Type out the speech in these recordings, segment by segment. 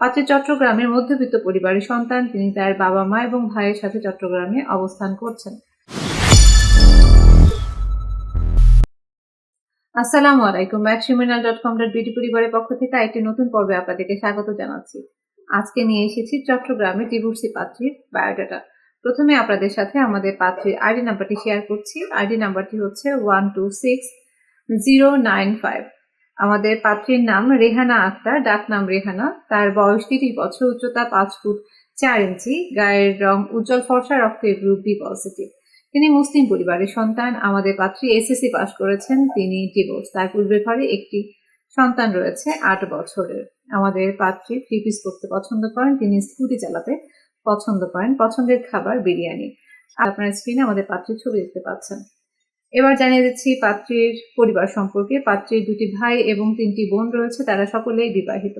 পাত্রের চট্টগ্রামের মধ্যবিত্ত পরিবারের সন্তান, তিনি তার বাবা মা এবং ভাইয়ের সাথে চট্টগ্রামে অবস্থান করছেন। আসসালামু আলাইকুম, maximinal dot com dot BD পরিবারের পক্ষ থেকে একটি নতুন পর্বে আপনাদেরকে স্বাগত জানাচ্ছি। আজকে নিয়ে এসেছি চট্টগ্রামে ডিভোর্সি পাত্রীর বায়োডাটা। প্রথমে আপনাদের সাথে আমাদের পাত্রীর আইডি নাম্বারটি শেয়ার করছি। আইডি নাম্বারটি হচ্ছে one two six zero nine five. আমাদের পাত্রীর নাম রেহানা আক্তার ডাক নাম রেহানা। তার বয়স তিরিশ বছর, উচ্চতা পাঁচ ফুট চার ইঞ্চি, গায়ের রং উজ্জ্বল ফর্সা রক্তের গ্রুপ বি পজিটিভ তিনি মুসলিম পরিবারের সন্তান। আমাদের পাত্রী এসএসসি পাশ করেছেন। তিনি ডিভোর্স তার পূর্বের ঘরে একটি সন্তান রয়েছে, আট বছরের। আমাদের পাত্রী থ্রি পিস করতে পছন্দ করেন। তিনি স্কুটি চালাতে পছন্দ করেন। পছন্দের খাবার, বিরিয়ানি। আপনার স্ক্রিনে আমাদের পাত্রীর ছবি দেখতে পাচ্ছেন। এবার জানিয়ে দিচ্ছি পাত্রীর পরিবার সম্পর্কে। পাত্রীর দুটি ভাই এবং তিনটি বোন রয়েছে, তারা সকলেই বিবাহিত।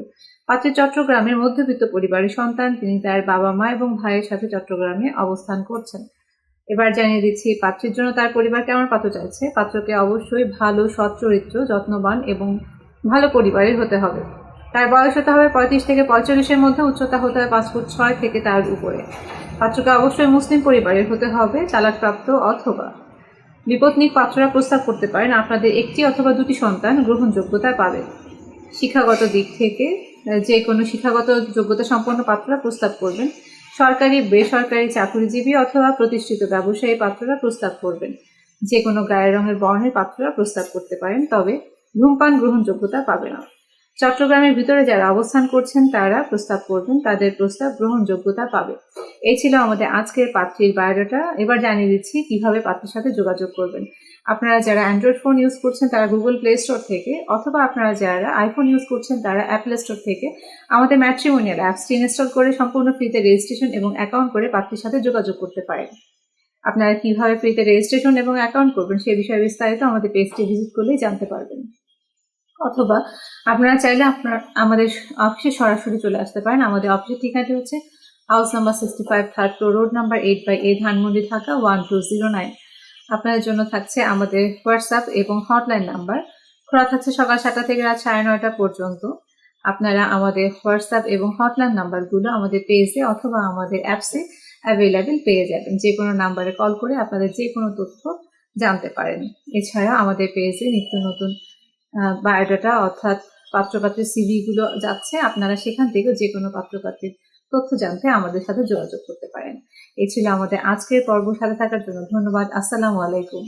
পাত্রী চট্টগ্রামের মধ্যবিত্ত পরিবারের সন্তান, তিনি তার বাবা মা এবং ভাইয়ের সাথে চট্টগ্রামে অবস্থান করছেন। এবার জানিয়ে দিচ্ছি পাত্রীর জন্য তার পরিবার কেমন পাত্র চাইছে? পাত্রকে অবশ্যই ভালো সৎ চরিত্র যত্নবান এবং ভালো পরিবারের হতে হবে। তার বয়স হতে হবে পঁয়ত্রিশ থেকে পঁয়তাল্লিশের মধ্যে, উচ্চতা হতে হবে পাঁচ ফুট ছয় থেকে তার উপরে। পাত্রকে অবশ্যই মুসলিম পরিবারের হতে হবে তালাকপ্রাপ্ত অথবা বিপত্নিক পাত্ররা প্রস্তাব করতে পারেন, আপনাদের একটি অথবা দুটি সন্তান গ্রহণযোগ্যতা পাবে শিক্ষাগত দিক থেকে যে কোনো শিক্ষাগত যোগ্যতা সম্পন্ন পাত্ররা প্রস্তাব করবেন। সরকারি, বেসরকারি চাকরিজীবী অথবা প্রতিষ্ঠিত ব্যবসায়ী পাত্ররা প্রস্তাব করবেন। যে কোনো গায়ের রঙের বর্ণের পাত্ররা প্রস্তাব করতে পারেন, তবে ধূমপান গ্রহণযোগ্যতা পাবে না। চট্টগ্রামের ভিতরে যারা অবস্থান করছেন, তারা প্রস্তাব করবেন, তাদের প্রস্তাব গ্রহণযোগ্যতা পাবে। এই ছিল আমাদের আজকের পাত্রীর বায়োডাটা। এবার জানিয়ে দিচ্ছি কীভাবে পাত্রের সাথে যোগাযোগ করবেন। আপনারা যারা অ্যান্ড্রয়েড ফোন ইউজ করছেন, তারা গুগল প্লে স্টোর থেকে অথবা আপনারা যারা আইফোন ইউজ করছেন, তারা অ্যাপল স্টোর থেকে আমাদের ম্যাট্রিমোনিয়াল অ্যাপসটি ইনস্টল করে সম্পূর্ণ ফ্রিতে রেজিস্ট্রেশন এবং অ্যাকাউন্ট করে পাত্রীর সাথে যোগাযোগ করতে পারেন। আপনারা কীভাবে ফ্রিতে রেজিস্ট্রেশন এবং অ্যাকাউন্ট করবেন, সে বিষয়ে বিস্তারিত আমাদের পেজটি ভিজিট করলেই জানতে পারবেন। অথবা আপনারা চাইলে আপনার, আমাদের অফিসে সরাসরি চলে আসতে পারেন। আমাদের অফিসের ঠিকানাটি হচ্ছে house number sixty five third floor road number eight by A Dhanmondi Dhaka one two zero nine আপনাদের জন্য থাকছে আমাদের হোয়াটসঅ্যাপ এবং হটলাইন নাম্বার খোলা থাকছে সকাল সাতটা থেকে রাত সাড়ে নয়টা পর্যন্ত। আপনারা আমাদের হোয়াটসঅ্যাপ এবং হটলাইন নাম্বারগুলো আমাদের পেজে অথবা আমাদের অ্যাপসে অ্যাভেলেবেল পেয়ে যাবেন। যে কোনো নাম্বারে কল করে আপনাদের যে কোনো তথ্য জানতে পারেন। এছাড়া আমাদের পেজে নিত্য নতুন বায়োডাটা অর্থাৎ পাত্রপাত্রের সিভিগুলো যাচ্ছে। আপনারা সেখান থেকে যে কোনো পাত্রপাত্রের তথ্য জানতে আমাদের সাথে যোগাযোগ করতে পারেন। এই ছিল আমাদের আজকের পর্ব সাথে থাকার জন্য ধন্যবাদ। আসসালামু আলাইকুম।